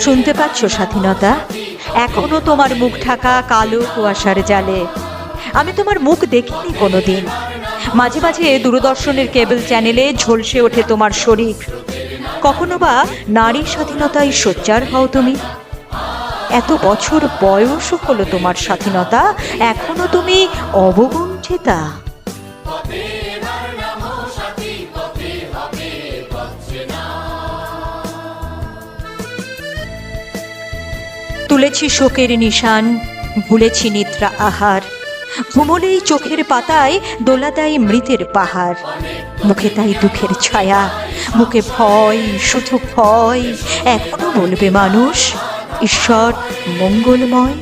শুনতে পাচ্ছ, স্বাধীনতা? এখনও তোমার মুখ ঢাকা কালো কুয়াশার জালে। আমি তোমার মুখ দেখিনি কোনোদিন। মাঝে মাঝে দূরদর্শনের কেবল চ্যানেলে ঝলসে ওঠে তোমার শরীর। কখনো বা নারী স্বাধীনতায় সোচ্চার হও তুমি। এত বছর বয়সও হলো তোমার স্বাধীনতা, এখনও তুমি অবগুণ্ঠিতা তুলেছি শোকের নিশান, ভুলেছি নিদ্রা আহার। ঘুমলেই চোখের পাতায় দোলা দেয় মৃতের পাহাড়। মুখে তাই দুঃখের ছায়া, মুখে ভয়, শুধু ভয়। এখনও বলবে মানুষ, ঈশ্বর মঙ্গলময়।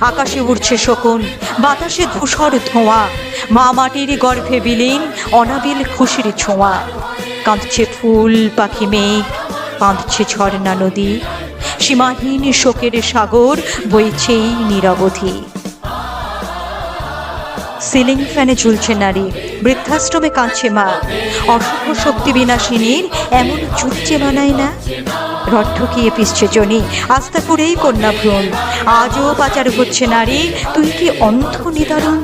আকাশে উড়ছে শকুন, বাতাসে ধূসর ধোঁয়া। মা মাটির গর্ভে বিলীন, অনাবিল খুশির ছোঁয়া। কাঁদছে ফুল, পাখি মেঘ, কাঁদছে ঝর্ণা নদী। সীমাহীন শোকের সাগর বইছেই নিরবধি। সিলিং ফ্যানে ঝুলছে নারী, বৃদ্ধাশ্রমে কাঁদছে মা। অশুভ শক্তি বিনাশিনীর এমন চুটছে মানায় না। রড ঢুকিয়ে পিসছে জনি আস্থা করেই কন্যা ভ্রূণ। আজও পাচার হচ্ছে নারী, তুই কি অন্ধ নিদারুণ?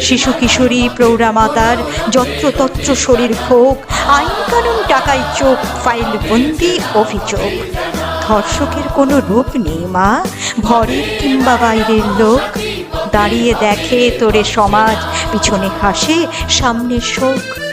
শিশু কিশোরী, প্রৌঢ়া মাতার যত্রতত্র শরীর ভোগ আইন কানুন টাকায় চোখ ফাইল বন্দি অভিযোগ। ধর্ষকের কোনো রূপ নেই, মা। ঘরের কিংবা বাইরের লোক। দাঁড়িয়ে দেখে তোরে সমাজ পিছনে হাসে সামনে শোক।